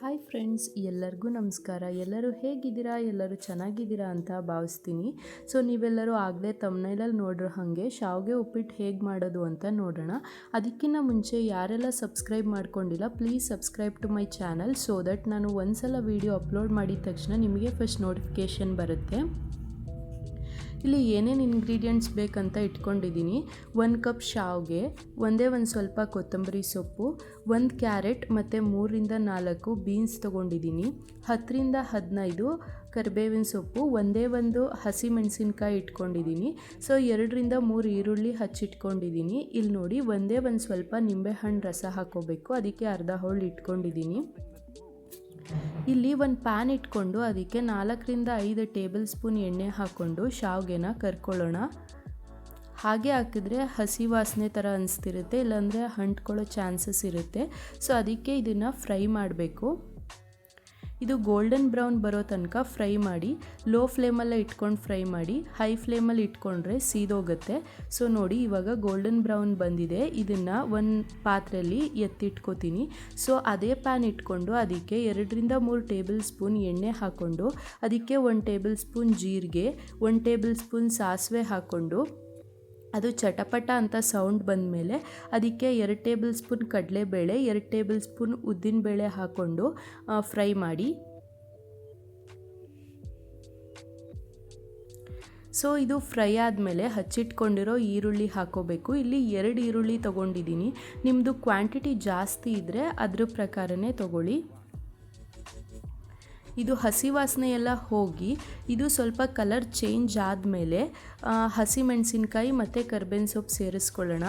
Hi friends ಎಲ್ಲರಿಗೂ ನಮಸ್ಕಾರ. ಎಲ್ಲರೂ ಹೇಗಿದ್ದೀರಾ? ಎಲ್ಲರೂ ಚೆನ್ನಾಗಿದ್ದೀರಾ ಅಂತ ಭಾವಿಸ್ತೀನಿ. ಸೊ ನೀವೆಲ್ಲರೂ ಆಗಲೇ ತಮ್ಮನೇಲಲ್ಲಿ ನೋಡ್ರೋ ಹಾಗೆ ಶಾವಿಗೆ ಉಪ್ಪಿಟ್ಟು ಹೇಗೆ ಮಾಡೋದು ಅಂತ ನೋಡೋಣ. ಅದಕ್ಕಿಂತ ಮುಂಚೆ ಯಾರೆಲ್ಲ ಸಬ್ಸ್ಕ್ರೈಬ್ ಮಾಡ್ಕೊಂಡಿಲ್ಲ please subscribe to my channel so that ನಾನು ಒಂದ್ಸಲ ವೀಡಿಯೋ ಅಪ್ಲೋಡ್ ಮಾಡಿದ ತಕ್ಷಣ ನಿಮಗೆ ಫಸ್ಟ್ ನೋಟಿಫಿಕೇಷನ್ ಬರುತ್ತೆ. ಇಲ್ಲಿ ಏನೇನು ಇಂಗ್ರೀಡಿಯೆಂಟ್ಸ್ ಬೇಕಂತ ಇಟ್ಕೊಂಡಿದ್ದೀನಿ. ಒಂದು ಕಪ್ ಶಾವ್ಗೆ, ಒಂದೇ ಒಂದು ಸ್ವಲ್ಪ ಕೊತ್ತಂಬರಿ ಸೊಪ್ಪು, ಒಂದು ಕ್ಯಾರೆಟ್ ಮತ್ತು ಮೂರರಿಂದ ನಾಲ್ಕು ಬೀನ್ಸ್ ತೊಗೊಂಡಿದ್ದೀನಿ. ಹತ್ತರಿಂದ ಹದಿನೈದು ಕರಿಬೇವಿನ ಸೊಪ್ಪು, ಒಂದೇ ಒಂದು ಹಸಿ ಮೆಣಸಿನ್ಕಾಯಿ ಇಟ್ಕೊಂಡಿದ್ದೀನಿ. ಸೊ ಎರಡರಿಂದ ಮೂರು ಈರುಳ್ಳಿ ಹಚ್ಚಿಟ್ಕೊಂಡಿದ್ದೀನಿ. ಇಲ್ಲಿ ನೋಡಿ ಒಂದೇ ಒಂದು ಸ್ವಲ್ಪ ನಿಂಬೆಹಣ್ಣು ರಸ ಹಾಕೋಬೇಕು ಅದಕ್ಕೆ ಅರ್ಧ ಹೋಳು ಇಟ್ಕೊಂಡಿದ್ದೀನಿ. ಇಲ್ಲಿ ಒಂದು ಪ್ಯಾನ್ ಇಟ್ಕೊಂಡು ಅದಕ್ಕೆ ನಾಲ್ಕರಿಂದ ಐದು ಟೇಬಲ್ ಸ್ಪೂನ್ ಎಣ್ಣೆ ಹಾಕ್ಕೊಂಡು ಶಾವ್ಗೆನ ಕರ್ಕೊಳ್ಳೋಣ. ಹಾಗೆ ಹಾಕಿದ್ರೆ ಹಸಿ ವಾಸನೆ ಥರ ಅನಿಸ್ತಿರುತ್ತೆ, ಇಲ್ಲಾಂದರೆ ಅಂಟ್ಕೊಳ್ಳೋ ಚಾನ್ಸಸ್ ಇರುತ್ತೆ. ಸೊ ಅದಕ್ಕೆ ಇದನ್ನು ಫ್ರೈ ಮಾಡಬೇಕು. ಇದು ಗೋಲ್ಡನ್ ಬ್ರೌನ್ ಬರೋ ತನಕ ಫ್ರೈ ಮಾಡಿ ಲೋ ಫ್ಲೇಮಲ್ಲೇ ಇಟ್ಕೊಂಡು ಫ್ರೈ ಮಾಡಿ ಹೈ ಫ್ಲೇಮಲ್ಲಿ ಇಟ್ಕೊಂಡ್ರೆ ಸೀದೋಗುತ್ತೆ. ಸೊ ನೋಡಿ ಇವಾಗ ಗೋಲ್ಡನ್ ಬ್ರೌನ್ ಬಂದಿದೆ. ಇದನ್ನು ಒಂದು ಪಾತ್ರೆಯಲ್ಲಿ ಎತ್ತಿಟ್ಕೋತೀನಿ. ಸೊ ಅದೇ ಪ್ಯಾನ್ ಇಟ್ಕೊಂಡು ಅದಕ್ಕೆ ಎರಡರಿಂದ ಮೂರು ಟೇಬಲ್ ಸ್ಪೂನ್ ಎಣ್ಣೆ ಹಾಕ್ಕೊಂಡು ಅದಕ್ಕೆ ಒಂದು ಟೇಬಲ್ ಸ್ಪೂನ್ ಜೀರಿಗೆ, ಒಂದು ಟೇಬಲ್ ಸ್ಪೂನ್ ಸಾಸಿವೆ ಹಾಕ್ಕೊಂಡು ಅದು ಚಟಪಟ ಅಂತ ಸೌಂಡ್ ಬಂದಮೇಲೆ ಅದಕ್ಕೆ ಎರಡು ಟೇಬಲ್ ಸ್ಪೂನ್ ಕಡಲೆಬೇಳೆ, ಎರಡು ಟೇಬಲ್ ಸ್ಪೂನ್ ಉದ್ದಿನಬೇಳೆ ಹಾಕ್ಕೊಂಡು ಫ್ರೈ ಮಾಡಿ. ಸೊ, ಇದು ಫ್ರೈ ಆದಮೇಲೆ ಹಚ್ಚಿಟ್ಕೊಂಡಿರೋ ಈರುಳ್ಳಿ ಹಾಕೋಬೇಕು. ಇಲ್ಲಿ ಎರಡು ಈರುಳ್ಳಿ ತೊಗೊಂಡಿದ್ದೀನಿ. ನಿಮ್ಮದು ಕ್ವಾಂಟಿಟಿ ಜಾಸ್ತಿ ಇದ್ದರೆ ಅದ್ರ ಪ್ರಕಾರನೇ ತೊಗೊಳ್ಳಿ. ಇದು ಹಸಿ ವಾಸನೆ ಎಲ್ಲ ಹೋಗಿ ಇದು ಸ್ವಲ್ಪ ಕಲರ್ ಚೇಂಜ್ ಆದಮೇಲೆ ಹಸಿ ಮೆಣಸಿನ್ಕಾಯಿ ಮತ್ತು ಕರ್ಬೇವಿನ ಸೊಪ್ಪು ಸೇರಿಸ್ಕೊಳ್ಳೋಣ.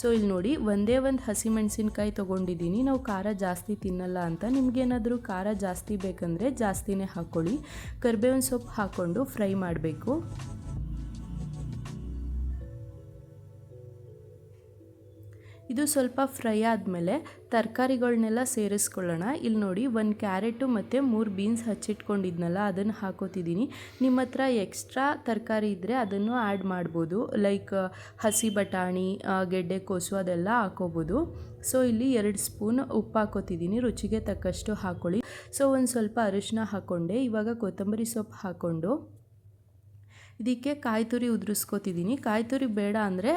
ಸೊ ಇಲ್ಲಿ ನೋಡಿ ಒಂದೇ ಒಂದು ಹಸಿ ಮೆಣಸಿನ್ಕಾಯಿ ತೊಗೊಂಡಿದ್ದೀನಿ. ನಾವು ಖಾರ ಜಾಸ್ತಿ ತಿನ್ನಲ್ಲ ಅಂತ. ನಿಮಗೇನಾದರೂ ಖಾರ ಜಾಸ್ತಿ ಬೇಕಂದರೆ ಜಾಸ್ತಿನೇ ಹಾಕ್ಕೊಳ್ಳಿ ಕರ್ಬೇವಿನ ಸೊಪ್ಪು ಹಾಕ್ಕೊಂಡು ಫ್ರೈ ಮಾಡಬೇಕು. ಇದು ಸ್ವಲ್ಪ ಫ್ರೈ ಆದಮೇಲೆ ತರಕಾರಿಗಳನ್ನೆಲ್ಲ ಸೇರಿಸ್ಕೊಳ್ಳೋಣ. ಇಲ್ಲಿ ನೋಡಿ ಒಂದು ಕ್ಯಾರೆಟು ಮತ್ತು ಮೂರು ಬೀನ್ಸ್ ಹಚ್ಚಿಟ್ಕೊಂಡಿದ್ನಲ್ಲ, ಅದನ್ನು ಹಾಕೋತಿದ್ದೀನಿ. ನಿಮ್ಮ ಹತ್ರ ಎಕ್ಸ್ಟ್ರಾ ತರಕಾರಿ ಇದ್ದರೆ ಅದನ್ನು ಆ್ಯಡ್ ಮಾಡ್ಬೋದು. ಲೈಕ್ ಹಸಿ ಬಟಾಣಿ ಗೆಡ್ಡೆ ಕೋಸು ಅದೆಲ್ಲ ಹಾಕೋಬೋದು. ಸೊ, ಇಲ್ಲಿ ಎರಡು ಸ್ಪೂನ್ ಉಪ್ಪು ಹಾಕೋತಿದ್ದೀನಿ. ರುಚಿಗೆ ತಕ್ಕಷ್ಟು ಹಾಕೊಳ್ಳಿ. ಸೊ, ಒಂದು ಸ್ವಲ್ಪ ಅರಿಶಿನ ಹಾಕ್ಕೊಂಡೆ ಇವಾಗ ಕೊತ್ತಂಬರಿ ಸೊಪ್ಪು ಹಾಕ್ಕೊಂಡು ಇದಕ್ಕೆ ಕಾಯಿ ತುರಿ ಉದುರಿಸ್ಕೋತಿದ್ದೀನಿ ಕಾಯಿ ಬೇಡ ಅಂದರೆ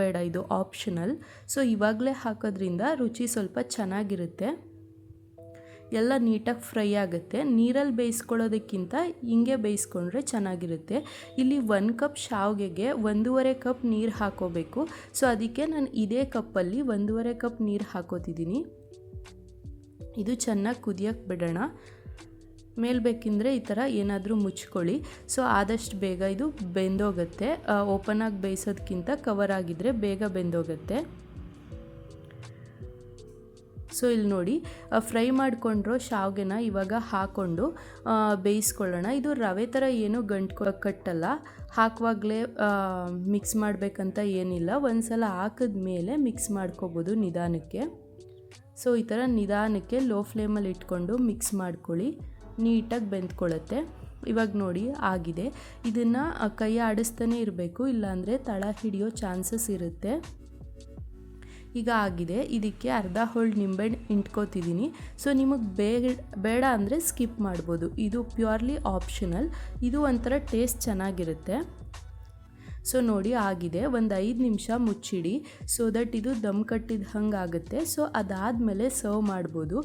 ಬೇಡ, ಇದು ಆಪ್ಷನಲ್ ಸೊ ಇವಾಗಲೇ ಹಾಕೋದ್ರಿಂದ ರುಚಿ ಸ್ವಲ್ಪ ಚೆನ್ನಾಗಿರುತ್ತೆ. ಎಲ್ಲ ನೀಟಾಗಿ ಫ್ರೈ ಆಗುತ್ತೆ. ನೀರಲ್ಲಿ ಬೇಯಿಸ್ಕೊಳ್ಳೋದಕ್ಕಿಂತ ಹಿಂಗೆ ಬೇಯಿಸ್ಕೊಂಡ್ರೆ ಚೆನ್ನಾಗಿರುತ್ತೆ. ಇಲ್ಲಿ ಒಂದು ಕಪ್ ಶಾವಿಗೆಗೆ ಒಂದೂವರೆ ಕಪ್ ನೀರು ಹಾಕೋಬೇಕು. ಸೊ ಅದಕ್ಕೆ ನಾನು ಇದೇ ಕಪ್ಪಲ್ಲಿ ಒಂದೂವರೆ ಕಪ್ ನೀರು ಹಾಕೋತಿದ್ದೀನಿ ಇದು ಚೆನ್ನಾಗಿ ಕುದಿಯೋಕ್ಕೆ ಬಿಡೋಣ. ಮೇಲೆ ಬೇಕಿಂದರೆ ಈ ಥರ ಏನಾದರೂ ಮುಚ್ಕೊಳ್ಳಿ. ಸೊ, ಆದಷ್ಟು ಬೇಗ ಇದು ಬೆಂದೋಗುತ್ತೆ. ಆಗಿ ಬೇಯಿಸೋದಕ್ಕಿಂತ ಕವರ್ ಆಗಿದ್ದರೆ ಬೇಗ ಬೆಂದೋಗುತ್ತೆ. ಸೊ, ಇಲ್ಲಿ ನೋಡಿ ಫ್ರೈ ಮಾಡಿಕೊಂಡ್ರೋ ಶಾವ್ಗೆನ ಇವಾಗ ಹಾಕ್ಕೊಂಡು ಬೇಯಿಸ್ಕೊಳ್ಳೋಣ. ಇದು ರವೆ ಥರ ಏನು ಗಂಟು ಕಟ್ಟಲ್ಲ. ಹಾಕುವಾಗಲೇ ಮಿಕ್ಸ್ ಮಾಡಬೇಕಂತ ಏನಿಲ್ಲ. ಒಂದು ಸಲ ಹಾಕಿದ ಮೇಲೆ ಮಿಕ್ಸ್ ಮಾಡ್ಕೋಬೋದು ನಿಧಾನಕ್ಕೆ. ಸೊ, ಈ ಥರ ನಿಧಾನಕ್ಕೆ ಲೋ ಫ್ಲೇಮಲ್ಲಿ ಇಟ್ಕೊಂಡು ಮಿಕ್ಸ್ ಮಾಡ್ಕೊಳ್ಳಿ. ನೀಟಾಗಿ ಬೆಂದ್ಕೊಳ್ಳುತ್ತೆ. ಇವಾಗ ನೋಡಿ, ಆಗಿದೆ. ಇದನ್ನು ಕೈ ಆಡಿಸ್ತಾನೆ ಇರಬೇಕು, ಇಲ್ಲಾಂದರೆ ತಳ ಹಿಡಿಯೋ ಚಾನ್ಸಸ್ ಇರುತ್ತೆ. ಈಗ ಆಗಿದೆ. ಇದಕ್ಕೆ ಅರ್ಧ ಹೋಳು ನಿಂಬೆ ಇಂಟ್ಕೋತಿದ್ದೀನಿ ಸೊ, ನಿಮಗೆ ಬೇಗ, ಬೇಡ ಅಂದರೆ ಸ್ಕಿಪ್ ಮಾಡ್ಬೋದು. ಇದು ಪ್ಯೂರ್ಲಿ ಆಪ್ಷನಲ್. ಇದು ಒಂಥರ ಟೇಸ್ಟ್ ಚೆನ್ನಾಗಿರುತ್ತೆ. ಸೊ, ನೋಡಿ, ಆಗಿದೆ. ಒಂದು ಐದು ನಿಮಿಷ ಮುಚ್ಚಿಡಿ. ಸೊ ದಟ್ ಇದು ದಮ್ ಕಟ್ಟಿದ ಹಂಗೆ ಆಗುತ್ತೆ. ಸೊ, ಅದಾದಮೇಲೆ ಸರ್ವ್ ಮಾಡ್ಬೋದು.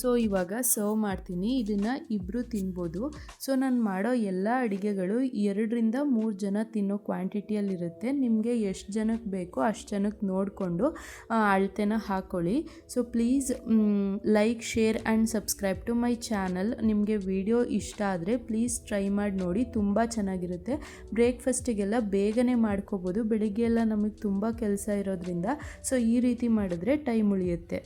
ಸೊ ಇವಾಗ ಸರ್ವ್ ಮಾಡ್ತೀನಿ. ಇದನ್ನು ಇಬ್ಬರು ತಿನ್ಬೋದು. ಸೊ ನಾನು ಮಾಡೋ ಎಲ್ಲ ಅಡುಗೆಗಳು ಎರಡರಿಂದ ಮೂರು ಜನ ತಿನ್ನೋ ಕ್ವಾಂಟಿಟಿಯಲ್ಲಿರುತ್ತೆ ನಿಮಗೆ ಎಷ್ಟು ಜನಕ್ಕೆ ಬೇಕೋ ಅಷ್ಟು ಜನಕ್ಕೆ ನೋಡಿಕೊಂಡು ಅಳತೆನ ಹಾಕ್ಕೊಳ್ಳಿ so please like share and subscribe to my channel ನಿಮಗೆ ವಿಡಿಯೋ ಇಷ್ಟ ಆದರೆ ಪ್ಲೀಸ್ ಟ್ರೈ ಮಾಡಿ ನೋಡಿ. ತುಂಬ ಚೆನ್ನಾಗಿರುತ್ತೆ. ಬ್ರೇಕ್ಫಾಸ್ಟಿಗೆಲ್ಲ ಬೇಗನೆ ಮಾಡ್ಕೋಬೋದು. ಬೆಳಿಗ್ಗೆ ಎಲ್ಲ ನಮಗೆ ತುಂಬ ಕೆಲಸ ಇರೋದ್ರಿಂದ. ಸೊ ಈ ರೀತಿ ಮಾಡಿದ್ರೆ ಟೈಮ್ ಉಳಿಯುತ್ತೆ.